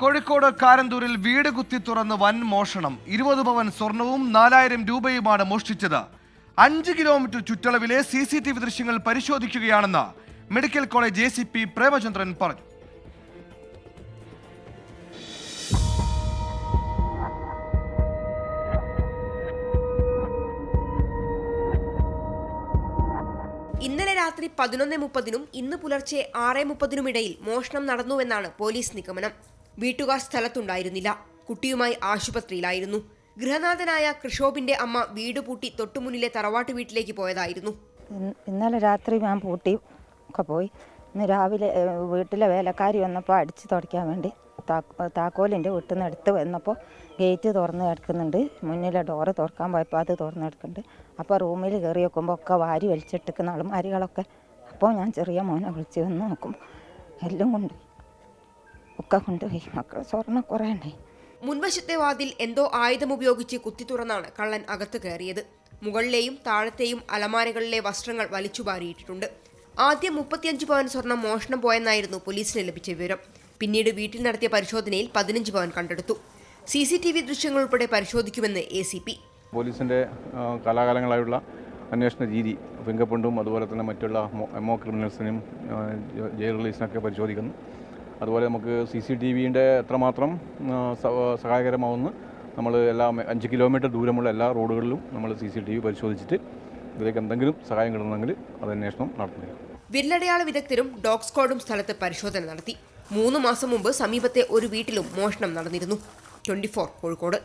കോഴിക്കോട് കാരന്തൂരിൽ വീട് കുത്തി തുറന്ന് വൻ മോഷണം. ഇരുപത് പവൻ സ്വർണവും നാലായിരം രൂപയുമാണ് മോഷ്ടിച്ചത്. അഞ്ച് കിലോമീറ്റർ ചുറ്റളവിലെ സി സി ടി വി ദൃശ്യങ്ങൾ പരിശോധിക്കുകയാണെന്ന് medical college A C P Premachandran പറഞ്ഞു. ഇന്നലെ രാത്രി പതിനൊന്ന് മുപ്പതിനും ഇന്ന് പുലർച്ചെ ആറ് മുപ്പതിനുമിടയിൽ മോഷണം നടന്നുവെന്നാണ് പോലീസ് നിഗമനം. വീട്ടുകാർ സ്ഥലത്തുണ്ടായിരുന്നില്ല കുട്ടിയുമായി ആശുപത്രിയിലായിരുന്നു. ഗൃഹനാഥനായ കൃഷോബിന്റെ അമ്മ വീട് പൂട്ടി തൊട്ടുമുന്നിലെ തറവാട്ട് വീട്ടിലേക്ക് പോയതായിരുന്നു. ഇന്നലെ രാത്രി ഞാൻ പൂട്ടി ഒക്കെ പോയി. ഇന്ന് രാവിലെ വീട്ടിലെ വേലക്കാരി വന്നപ്പോൾ അടിച്ചു തുടയ്ക്കാൻ വേണ്ടി താക്കോലിന്റെ വീട്ടിൽ നിന്ന് എടുത്ത് വന്നപ്പോൾ ഗേറ്റ് തുറന്ന് കിടക്കുന്നുണ്ട്. മുന്നിലെ ഡോറ് തുറക്കാൻ പോയപ്പോൾ അത് തുറന്ന് കിടക്കുന്നുണ്ട്. അപ്പോൾ റൂമിൽ കയറി വെക്കുമ്പോൾ ഒക്കെ വാരി വലിച്ചിട്ടിക്കുന്ന അളമാരികളൊക്കെ അപ്പോൾ ഞാൻ ചെറിയ മോനെ വിളിച്ച് വന്ന് നോക്കും. എല്ലാം കൊണ്ട് ഒക്കെ കൊണ്ടുപോയി. മക്കൾ സ്വർണം കുറേ ഉണ്ടായി മുൻവശത്തെ വാതിൽ എന്തോ ആയുധം ഉപയോഗിച്ച് കുത്തി തുറന്നാണ് കള്ളൻ അകത്ത് കയറിയത്. മുകളിലെയും താഴത്തെയും അലമാരകളിലെ വസ്ത്രങ്ങൾ വലിച്ചുപാരിയിട്ടുണ്ട് ആദ്യം മുപ്പത്തിയഞ്ച് പവൻ സ്വർണം മോഷണം പോയെന്നായിരുന്നു പോലീസിന് ലഭിച്ച വിവരം. പിന്നീട് വീട്ടിൽ നടത്തിയ പരിശോധനയിൽ പതിനഞ്ച് പവൻ കണ്ടെടുത്തു. സി സി ടി വി ദൃശ്യങ്ങൾ ഉൾപ്പെടെ പരിശോധിക്കുമെന്ന് എ സി പി. പോലീസിന്റെ കലാകാലങ്ങളായുള്ള അന്വേഷണ രീതി ഫിംഗർ പ്രിന്റും അതുപോലെ തന്നെ മറ്റുള്ള എമോ ക്രിമിനൽസിനും ജയിൽ റിലീസിനൊക്കെ പരിശോധിക്കുന്നു. അതുപോലെ നമുക്ക് സി സി ടി വിന്റെ എത്രമാത്രം സഹായകരമാവുന്ന നമ്മൾ എല്ലാ അഞ്ച് കിലോമീറ്റർ ദൂരമുള്ള എല്ലാ റോഡുകളിലും നമ്മൾ സി സി ടി വി പരിശോധിച്ചിട്ട് ഇതിലേക്ക് എന്തെങ്കിലും സഹായം കിട്ടുന്നെങ്കിൽ അത് അന്വേഷണം നടത്തുന്നില്ല വിരലടയാള വിദഗ്ധരും ഡോഗ് സ്ക്വാഡും സ്ഥലത്ത് പരിശോധന നടത്തി. മൂന്ന് മാസം മുമ്പ് സമീപത്തെ ഒരു വീട്ടിലും മോഷണം നടന്നിരുന്നു. ട്വന്റി കോഴിക്കോട്.